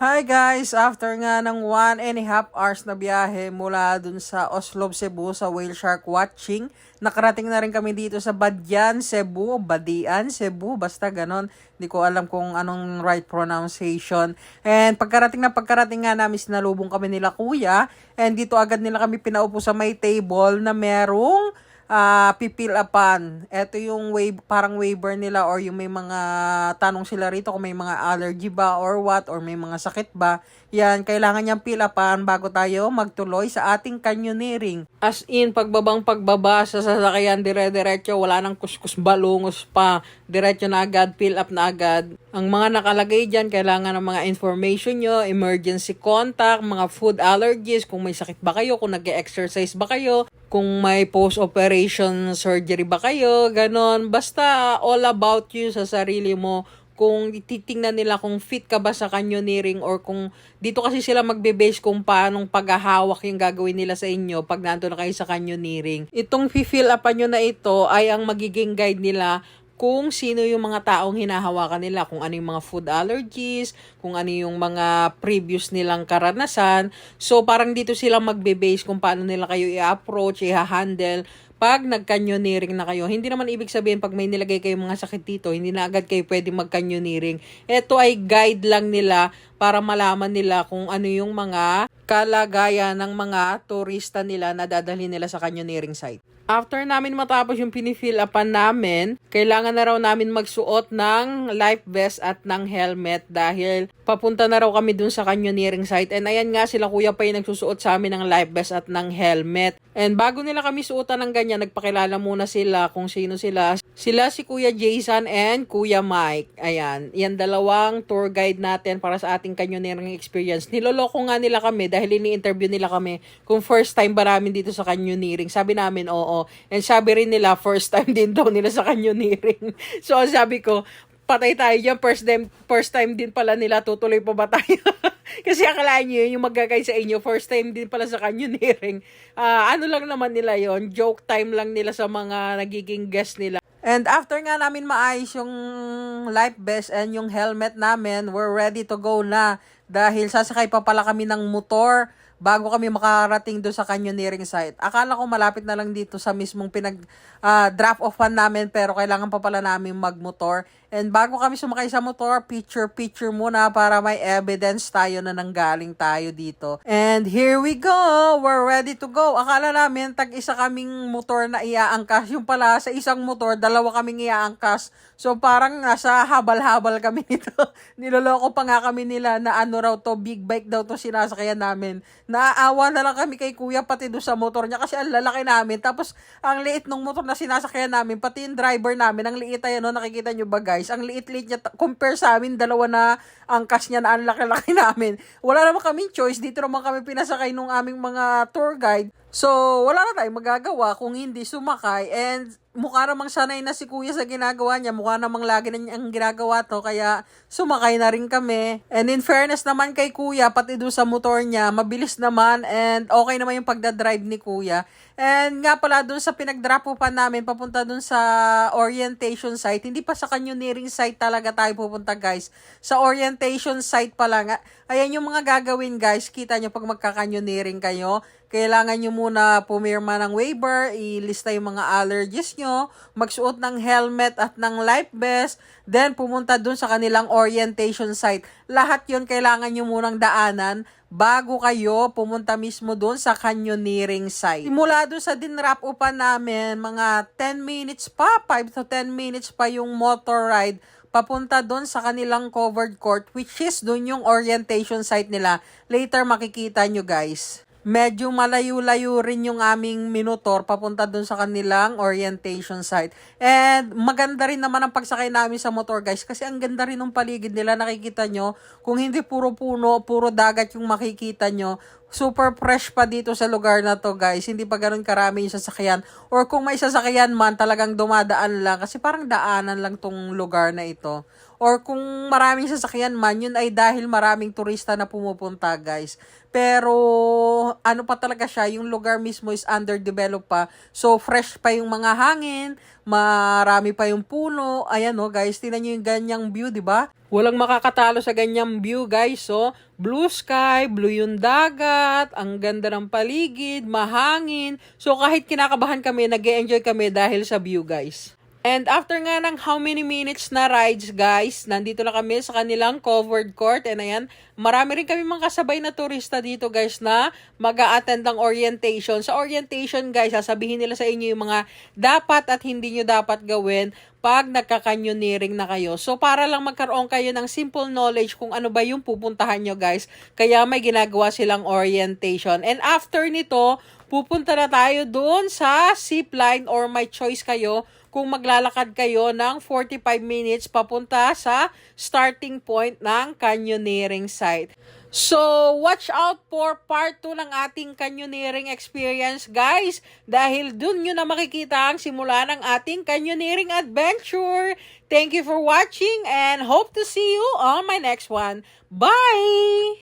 Hi guys! After nga ng one and a half hours na biyahe mula dun sa Oslo, Cebu sa whale shark watching, nakarating na rin kami dito sa Badyan, Cebu, Badian, Cebu, basta ganon. Hindi ko alam kung anong right pronunciation. And pagkarating na pagkarating nga namin, sinalubong kami nila kuya. And dito agad nila kami pinaupo sa may table na merong ah pipil upan. Ito yung wave, parang waiver nila or yung may mga tanong sila rito kung may mga allergy ba or what or may mga sakit ba. Yan, kailangan niyang fill upan bago tayo magtuloy sa ating canyoneering. As in, pagbabang pagbaba sa sasakyan, dire-diretso, wala nang kuskus balungos pa. Diretso na agad, fill up na agad. Ang mga nakalagay dyan, kailangan ng mga information nyo, emergency contact, mga food allergies, kung may sakit ba kayo, kung nag-exercise ba kayo, kung may post-operation surgery ba kayo, ganon. Basta all about you sa sarili mo. Kung titingnan nila kung fit ka ba sa canyoneering or kung dito kasi sila magbe-base kung paanong paghahawak yung gagawin nila sa inyo pag nandun na kayo sa canyoneering. Itong fill upan nyo na ito ay ang magiging guide nila kung sino yung mga taong hinahawakan nila, kung ano yung mga food allergies, kung ano yung mga previous nilang karanasan. So, parang dito sila magbe-base kung paano nila kayo i-approach, i-handle pag nag-canyoneering na kayo. Hindi naman ibig sabihin pag may nilagay kayong mga sakit dito, hindi na agad kayo pwede mag-canyoneering. Ito ay guide lang nila para malaman nila kung ano yung mga kalagayan ng mga turista nila na dadalhin nila sa canyoneering site. After namin matapos yung pinifill upan namin, kailangan na raw namin magsuot ng life vest at ng helmet dahil papunta na raw kami dun sa canyoneering site. And ayan nga sila kuya pa yung nagsusuot sa amin ng life vest at ng helmet. And bago nila kami suotan ng ganyan, nagpakilala muna sila kung sino sila. Sila si Kuya Jason and Kuya Mike. Ayan, yan dalawang tour guide natin para sa ating canyoneering experience. Niloloko nga nila kami dahil ini-interview nila kami kung first time ba namin dito sa canyoneering. Sabi namin, oo. And sabi rin nila, first time din daw nila sa canyoneering. so, sabi ko, patay tayo dyan. First time, first time din pala nila. Tutuloy pa ba tayo? Kasi akalaan nyo yun, yung magagay sa inyo, first time din pala sa canyoneering. Ah, ano lang naman nila yon Joke time lang nila sa mga nagiging guest nila. And after nga namin maayos yung life vest and yung helmet namin, we're ready to go na. Dahil sasakay pa pala kami ng motor bago kami makarating doon sa canyoneering site. Akala ko malapit na lang dito sa mismong pinag ah, drop offan namin pero kailangan pa pala namin magmotor. And bago kami sumakay sa motor, picture picture muna para may evidence tayo na nanggaling tayo dito. And here we go! We're ready to go. Akala namin tag-isa kaming motor na iaangkas. Yung pala sa isang motor, dalawa kaming iaangkas. So parang nasa habal-habal kami nito. Niloloko pa nga kami nila na ano raw to, big bike daw to sinasakyan namin. Naaawa na lang kami kay kuya pati doon sa motor niya kasi ang lalaki namin. Tapos ang liit ng motor na sinasakyan namin, pati yung driver namin, ang liit ay ano, nakikita nyo ba guys? Ang liit-liit niya, compare sa amin, dalawa na angkas niya na ang laki-laki namin. Wala naman kaming choice, dito naman kami pinasakay nung aming mga tour guide. So, wala na tayong magagawa kung hindi sumakay. And mukha namang sanay na si kuya sa ginagawa niya. Mukha namang lagi na niyang ginagawa to. Kaya sumakay na rin kami. And in fairness naman kay kuya, pati doon sa motor niya, mabilis naman. And okay naman yung pagdadrive ni kuya. And nga pala doon sa pinag-drop pa namin, papunta doon sa orientation site. Hindi pa sa canyoneering site talaga tayo pupunta guys. Sa orientation site pa lang. Ayan yung mga gagawin guys. Kita nyo pag magka-canyoneering kayo kailangan nyo muna pumirma ng waiver, ilista yung mga allergies nyo, magsuot ng helmet at ng life vest, then pumunta dun sa kanilang orientation site. Lahat yon kailangan nyo munang daanan bago kayo pumunta mismo dun sa canyoneering site. Simula dun sa dinrap upan namin, mga 10 minutes pa, 5 to 10 minutes pa yung motor ride papunta doon sa kanilang covered court which is doon yung orientation site nila. Later makikita nyo guys medyo malayo-layo rin yung aming minutor papunta dun sa kanilang orientation site. And maganda rin naman ang pagsakay namin sa motor guys kasi ang ganda rin ng paligid nila nakikita nyo. Kung hindi puro puno, puro dagat yung makikita nyo, super fresh pa dito sa lugar na to guys. Hindi pa ganun karami yung sasakyan. Or kung may sasakyan man, talagang dumadaan lang. Kasi parang daanan lang tong lugar na ito. Or kung maraming sasakyan man, yun ay dahil maraming turista na pumupunta guys. Pero ano pa talaga siya, yung lugar mismo is underdeveloped pa. So fresh pa yung mga hangin, marami pa yung puno. Ayan no guys, tingnan niyo yung ganyang view, di ba? Walang makakatalo sa ganyang view guys. So, blue sky, blue yung dagat, ang ganda ng paligid, mahangin. So, kahit kinakabahan kami, nag enjoy kami dahil sa view guys. And after nga ng how many minutes na rides, guys, nandito na kami sa kanilang covered court. And ayan, marami rin kami mga kasabay na turista dito, guys, na mag attend ng orientation. Sa orientation, guys, sasabihin nila sa inyo yung mga dapat at hindi nyo dapat gawin pag nagka-canyoneering na kayo. So, para lang magkaroon kayo ng simple knowledge kung ano ba yung pupuntahan nyo, guys. Kaya may ginagawa silang orientation. And after nito, pupunta na tayo doon sa zip line or may choice kayo kung maglalakad kayo ng 45 minutes papunta sa starting point ng canyoneering site. So, watch out for part 2 ng ating canyoneering experience, guys. Dahil dun nyo na makikita ang simula ng ating canyoneering adventure. Thank you for watching and hope to see you on my next one. Bye!